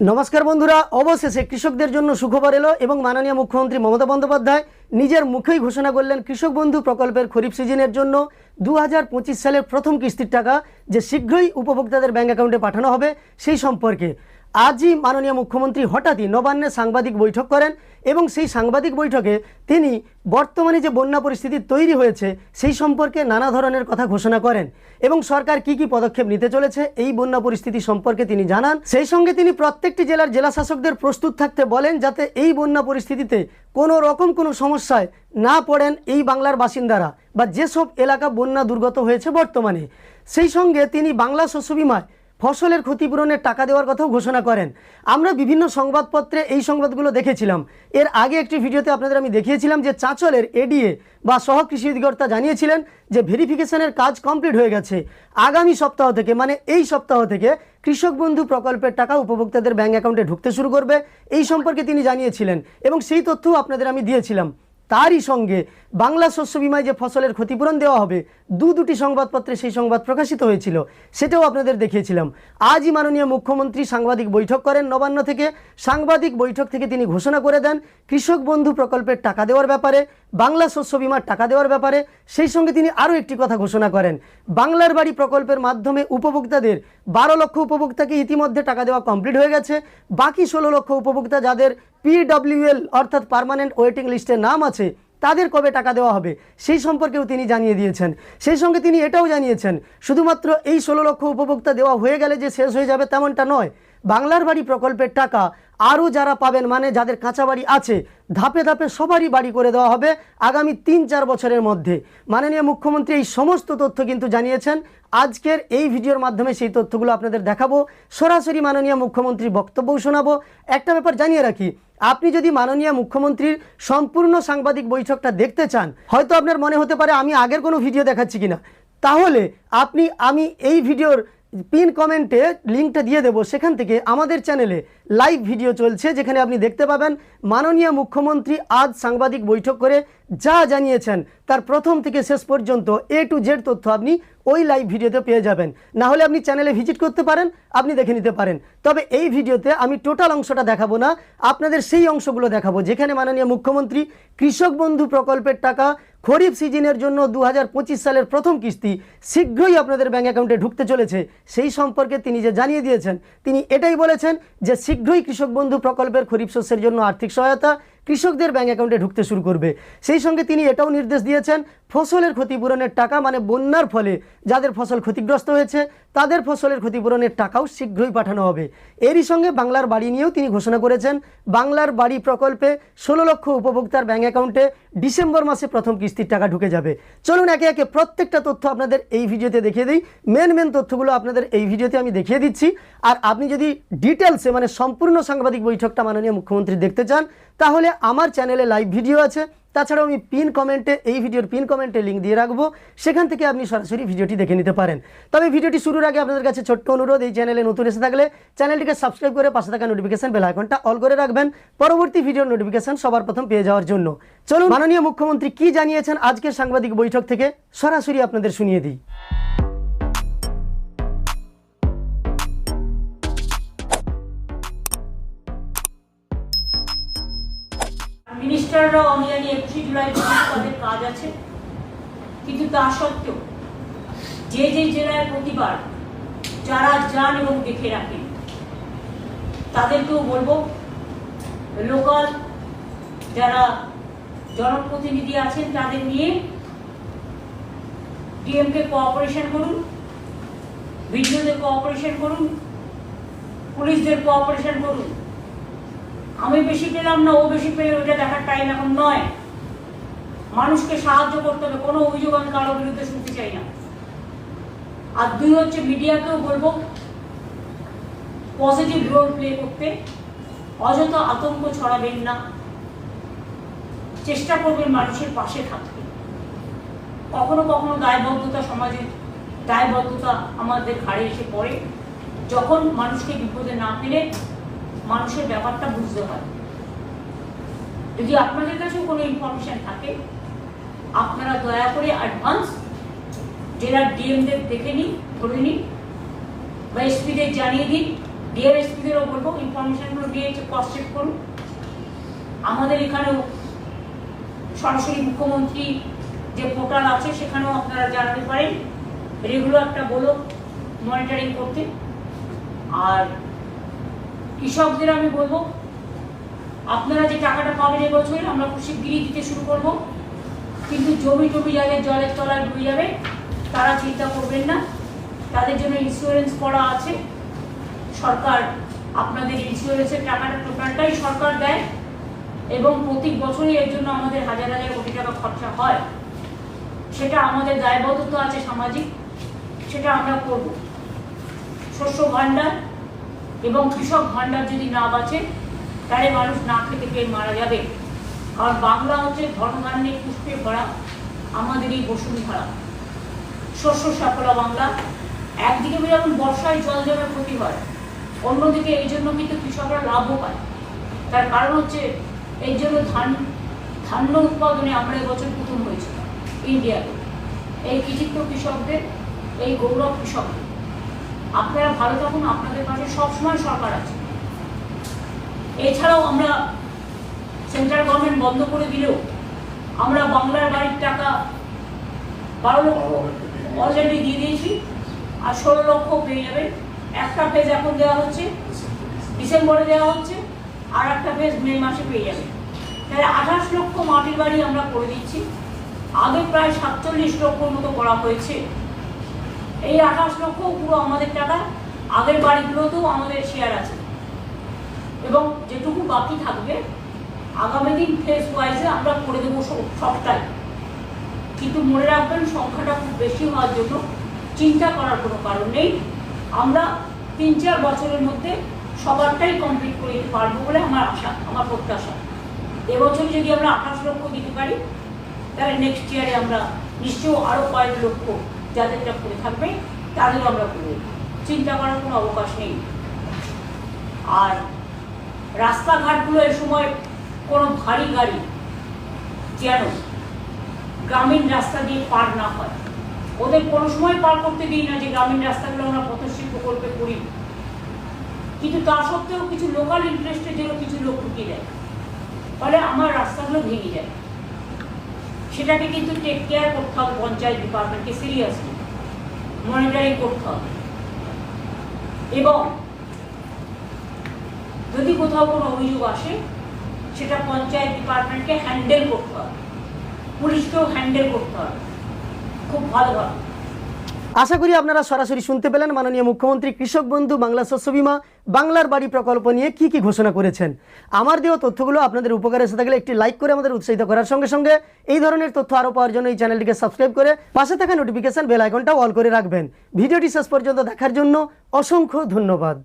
নমস্কার বন্ধুরা, অবশেষে কৃষকদের জন্য সুখবর এলো এবং মাননীয় মুখ্যমন্ত্রী মমতা বন্দ্যোপাধ্যায় নিজের মুখেই ঘোষণা করলেন কৃষক বন্ধু প্রকল্পের খরিফ সিজনের জন্য দু হাজার পঁচিশ সালের প্রথম কিস্তির টাকা যে শীঘ্রই উপভোক্তাদের ব্যাঙ্ক অ্যাকাউন্টে পাঠানো হবে সেই সম্পর্কে। আজই মাননীয় মুখ্যমন্ত্রী হঠাৎই নবান্নে সাংবাদিক বৈঠক করেন এবং সেই সাংবাদিক বৈঠকে তিনি বর্তমানে যে বন্যা পরিস্থিতি তৈরি হয়েছে সেই সম্পর্কে নানা ধরনের কথা ঘোষণা করেন এবং সরকার কি কি পদক্ষেপ নিতে চলেছে এই বন্যা পরিস্থিতি সম্পর্কে তিনি জানান। সেই সঙ্গে তিনি প্রত্যেকটি জেলার জেলা শাসকদের প্রস্তুত থাকতে বলেন যাতে এই বন্যা পরিস্থিতিতে কোনো রকম কোনো সমস্যায় না পড়েন এই বাংলার বাসিন্দারা বা যেসব এলাকা বন্যা দুর্গত হয়েছে বর্তমানে। সেই সঙ্গে তিনি বাংলা শস্য বিমায় ফসলের ক্ষতিপূরণের টাকা দেওয়ার কথাও ঘোষণা করেন। আমরা বিভিন্ন সংবাদপত্রে এই সংবাদগুলো দেখেছিলাম। এর আগে একটি ভিডিওতে আপনাদের আমি দেখিয়েছিলাম যে চাঁচলের এডিএ বা সহ কৃষি অধিকর্তা জানিয়েছিলেন যে ভেরিফিকেশনের কাজ কমপ্লিট হয়ে গেছে। আগামী সপ্তাহ থেকে মানে এই সপ্তাহ থেকে কৃষক বন্ধু প্রকল্পের টাকা উপভোক্তাদের ব্যাঙ্ক অ্যাকাউন্টে ঢুকতে শুরু করবে। এই সম্পর্কে তিনি জানিয়েছিলেন এবং সেই তথ্যও আপনাদের আমি দিয়েছিলাম। তারই সঙ্গে বাংলা শস্য বিমায় যে ফসলের ক্ষতিপূরণ দেওয়া হবে দু দুটি সংবাদপত্রে সেই সংবাদ প্রকাশিত হয়েছিল, সেটাও আপনাদের দেখিয়েছিলাম। আজই মাননীয় মুখ্যমন্ত্রী সাংবাদিক বৈঠক করেন নবান্ন থেকে। সাংবাদিক বৈঠক থেকে তিনি ঘোষণা করে দেন, কৃষক বন্ধু প্রকল্পের টাকা দেওয়ার ব্যাপারে, বাংলা শস্য বিমার টাকা দেওয়ার ব্যাপারে, সেই সঙ্গে তিনি আরও একটি কথা ঘোষণা করেন। বাংলার বাড়ি প্রকল্পের মাধ্যমে উপভোক্তাদের বারো লক্ষ উপভোক্তাকে ইতিমধ্যে টাকা দেওয়া কমপ্লিট হয়ে গেছে। বাকি ষোলো লক্ষ উপভোক্তা যাদের পিডব্লিউএল অর্থাৎ পার্মানেন্ট ওয়েটিং লিস্টে নাম আছে তাদের কবে টাকা দেওয়া হবে? সেই সম্পর্কেও তিনি জানিয়ে দিয়েছেন। সেই সঙ্গে তিনি এটাও জানিয়েছেন, শুধুমাত্র এই ষোলো লক্ষ উপভোক্তা দেওয়া হয়ে গেলে যে শেষ হয়ে যাবে তেমনটা নয় বাংলার বাড়ি প্রকল্পের টাকা আরও যারা পাবেন মানে যাদের কাঁচা বাড়ি আছে, ধাপে ধাপে সবারই বাড়ি করে দেওয়া হবে আগামী তিন চার বছরের মধ্যে। মাননীয় মুখ্যমন্ত্রী এই সমস্ত তথ্য কিন্তু জানিয়েছেন। আজকের এই ভিডিওর মাধ্যমে সেই তথ্যগুলো আপনাদের দেখাবো। সরাসরি মাননীয় মুখ্যমন্ত্রীর বক্তব্যও শোনাবো। একটা ব্যাপার জানিয়ে রাখি, আপনি যদি মাননীয় মুখ্যমন্ত্রীর সম্পূর্ণ সাংবাদিক বৈঠকটা দেখতে চান, হয়তো আপনার মনে হতে পারে আমি আগের কোনো ভিডিও দেখাচ্ছি কিনা। তাহলে আপনি, আমি এই ভিডিওর পিন কমেন্টে লিঙ্কটা দিয়ে দেবো। সেখান থেকে আমাদের চ্যানেলে লাইভ ভিডিও চলছে, যেখানে আপনি দেখতে পাবেন মাননীয় মুখ্যমন্ত্রী আজ সাংবাদিক বৈঠক করে যা জানিয়েছেন। তার প্রথম থেকে শেষ পর্যন্ত এ টু জেড তথ্য আপনি ওই লাইভ ভিডিওতে পেয়ে যাবেন। না হলে আপনি চ্যানেলে ভিজিট করতে পারেন, আপনি দেখে নিতে পারেন। তবে এই ভিডিওতে আমি টোটাল অংশটা দেখাবো না, আপনাদের সেই অংশগুলো দেখাবো, যেখানে মাননীয় মুখ্যমন্ত্রী কৃষক বন্ধু প্রকল্পের টাকা খরিফ সিজনের জন্য দু হাজার পঁচিশ সালের প্রথম কিস্তি শীঘ্রই আপনাদের ব্যাঙ্ক অ্যাকাউন্টে ঢুকতে চলেছে। সেই সম্পর্কে তিনি যে জানিয়ে দিয়েছেন, তিনি এটাই বলেছেন যে শীঘ্রই কৃষক বন্ধু প্রকল্পের খরিফ শস্যের জন্য আর্থিক সহায়তা কৃষকদের ব্যাঙ্ক অ্যাকাউন্টে ঢুকতে শুরু করবে। সেই সঙ্গে তিনি এটাও নির্দেশ দিয়েছেন, ফসলের ক্ষতিপূরণের টাকা মানে বন্যার ফলে যাদের ফসল ক্ষতিগ্রস্ত হয়েছে, তাদের ফসলের ক্ষতিপূরণের টাকাও শীঘ্রই পাঠানো হবে। এরই সঙ্গে বাংলার বাড়ি নিয়েও তিনি ঘোষণা করেছেন, বাংলার বাড়ি প্রকল্পে ষোলো লক্ষ উপভোক্তার ব্যাঙ্ক অ্যাকাউন্টে ডিসেম্বর মাসে প্রথম কিস্তির টাকা ঢুকে যাবে। চলুন একে একে প্রত্যেকটা তথ্য আপনাদের এই ভিডিওতে দেখিয়ে দিই। মেন মেন তথ্যগুলো আপনাদের এই ভিডিওতে আমি দেখিয়ে দিচ্ছি। আর আপনি যদি ডিটেলসে মানে সম্পূর্ণ সাংবাদিক বৈঠকটা মাননীয় মুখ্যমন্ত্রী দেখতে চান তাহলে আমার চ্যানেলে লাইভ ভিডিও আছে। তাছাড়াও আমি পিন কমেন্টে এই ভিডিওর পিন কমেন্টে লিঙ্ক দিয়ে রাখব। সেখান থেকে আপনি সরাসরি ভিডিওটি দেখে নিতে পারেন। তবে ভিডিওটি শুরুর আগে আপনাদের কাছে ছোট্ট অনুরোধ, এই চ্যানেলে নতুন এসে থাকলে চ্যানেলটিকে সাবস্ক্রাইব করে পাশে থাকা নোটিফিকেশন বেল আইকনটা অল করে রাখবেন। পরবর্তী ভিডিওর নোটিফিকেশন সবার প্রথম পেয়ে যাওয়ার জন্য। চলুন, মাননীয় মুখ্যমন্ত্রী কি জানিয়েছেন আজকের সাংবাদিক বৈঠক থেকে? সরাসরি আপনাদের শুনিয়ে দিই। মিনিস্টাররাও আমি জানি একুশে জুলাই তাদের কাজ আছে। কিন্তু তা সত্ত্বেও যে যে জেলায় প্রতিবার যারা যান এবং দেখে রাখেন তাদেরকেও বলব লোকাল যারা জনপ্রতিনিধি আছেন তাদের নিয়ে ডিএমকে কোঅপারেশন করুন ভিডিওদের কোঅপারেশন করুন, পুলিশদের কোঅপারেশন করুন। আমি বেশি পেলাম না, ও বেশি পেলে ওইটা দেখার টাইম এখন নয়। মানুষকে সাহায্য করতে হবে, কোনো অভিযোগ আমি কারোর বিরুদ্ধে শুনতে চাই না। আর দুই হচ্ছে মিডিয়াকেও বলব পজিটিভ রোল প্লে করতে। অযথা আতঙ্ক ছড়াবেন না। চেষ্টা করবেন মানুষের পাশে থাকতে। কখনো কখনো দায়বদ্ধতা সমাজের দায়বদ্ধতা আমাদের ঘাড়ে এসে পড়ে। যখন মানুষকে বিপদে না ফেলে মানুষের ব্যাপারটা বুঝতে হয়। যদি আপনাদের কাছেও কোনো ইনফরমেশন থাকে, আপনারা দয়া করে অ্যাডভান্স জেলার ডিএমদের দেখে নিন, ধরে নিন, বা এসপিদের জানিয়ে দিন। ডিআরএসপিদেরও বলব ইনফরমেশনগুলো দিয়ে ক্রস চেক করুন। আমাদের এখানেও সরাসরি মুখ্যমন্ত্রী যে পোর্টাল আছে, সেখানেও আপনারা জানাতে পারেন। রেগুলার একটা বলো মনিটরিং করতে। আর কৃষকদের আমি বলব, আপনারা যে টাকাটা পাবেন এবছর আমরা খুব শিগগিরই দিতে শুরু করব। কিন্তু জমি টমি যাদের জলের তলায় ডুবে যাবে, তারা চিন্তা করবেন না। তাদের জন্য ইন্স্যুরেন্স করা আছে। সরকার আপনাদের ইন্স্যুরেন্সের টাকাটা টোটালটাই সরকার দেয় এবং প্রতি বছরই এর জন্য আমাদের হাজার হাজার কোটি টাকা খরচা হয়। সেটা আমাদের দায়বদ্ধতা আছে সামাজিক, সেটা আমরা করব। শস্য ভাণ্ডার এবং কৃষক ভাণ্ডার যদি না বাঁচে, তাহলে মানুষ না খেতে পেয়ে মারা যাবে। কারণ বাংলা হচ্ছে ধর্মধান্যে পুষ্পে ভরা, আমাদের এই বসুন্ধরা। শস্য সাফলা বাংলা। একদিকে যেমন বর্ষায় জল জমে ক্ষতি হয়, অন্যদিকে এই জন্য কিন্তু কৃষকরা লাভও পায়। তার কারণ হচ্ছে এই জন্য ধান, ধান্য উৎপাদনে আমরা এবছর প্রথম হয়েছি, ইন্ডিয়াতে। এই কৃতিত্ব কৃষকদের, এই গৌরব কৃষকদের। আপনারা ভালো থাকুন, আপনাদের পাশে সবসময় সরকার আছে। এছাড়াও আমরা সেন্ট্রাল গভর্নমেন্ট বন্ধ করে দিলেও আমরা বাংলার বাড়ির টাকা বারো লক্ষ অলরেডি দিয়ে দিয়েছি, আর ষোলো লক্ষ পেয়ে যাবেন একটা ফেজ এখন দেওয়া হচ্ছে, ডিসেম্বরে দেওয়া হচ্ছে, আর একটা ফেজ মে মাসে পেয়ে যাবেন তাহলে আঠাশ লক্ষ মাটির বাড়ি আমরা করে দিচ্ছি। আগে প্রায় সাতচল্লিশ লক্ষর মতো করা হয়েছে। এই আঠাশ লক্ষ পুরো আমাদের টাকা, আগের বাড়িগুলোতেও আমাদের শেয়ার আছে। এবং যেটুকু বাকি থাকবে, আগামী দিন ফেস ওয়াইজে আমরা করে দেবো সব- সবটাই। কিন্তু মনে রাখবেন, সংখ্যাটা খুব বেশি হওয়ার জন্য চিন্তা করার কোনো কারণ নেই। আমরা তিন চার বছরের মধ্যে সবারটাই কমপ্লিট করে দিতে পারব বলে আমার আশা, আমার প্রত্যাশা। এবছর যদি আমরা আঠাশ লক্ষ দিতে পারি, তাহলে নেক্সট ইয়ারে আমরা নিশ্চয়ই আরও কয়েক লক্ষ যাদেরটা করে থাকবে, তাদেরও আমরা করব চিন্তা করার কোনো অবকাশ নেই। আর রাস্তাঘাটগুলো এ সময় কোনো ভারী গাড়ি যেন গ্রামীণ রাস্তা দিয়ে পার না হয়। ওদের কোনো সময় পার করতে দিই না যে গ্রামীণ রাস্তাগুলো আমরা পথশ্রী প্রকল্পে করি। কিন্তু তা সত্ত্বেও কিছু লোকাল ইন্টারেস্টের জন্য কিছু লোক ঢুকিয়ে দেয়। ফলে আমার রাস্তাগুলো ভেঙে যায়। সেটাকে কিন্তু টেক কেয়ার করতে হবে পঞ্চায়েত ডিপার্টমেন্টকে সিরিয়াসলি মনিটরিং করতে হবে। এবং যদি কোথাও কোনো অভিযোগ আসে, সেটা পঞ্চায়েত ডিপার্টমেন্টকে হ্যান্ডেল করতে হবে। পুলিশকেও হ্যান্ডেল করতে হবে। খুব ভালোভাবে আশা করি আপনারা সরাসরি শুনতে পেলেন মাননীয় মুখ্যমন্ত্রী কৃষক বন্ধু বাংলা শস্য বিমা, বাংলার বাড়ি প্রকল্প নিয়ে কি কি ঘোষণা করেছেন। আমার দেওয়া তথ্যগুলো আপনাদের উপকারে এসে থাকলে একটি লাইক করে আমাদের উৎসাহিত করার সঙ্গে সঙ্গে এই ধরনের তথ্য আরও পাওয়ার জন্য এই চ্যানেলটিকে সাবস্ক্রাইব করে পাশে থাকা নোটিফিকেশন বেল আইকনটা অল করে রাখবেন। ভিডিওটি শেষ পর্যন্ত দেখার জন্য অসংখ্য ধন্যবাদ।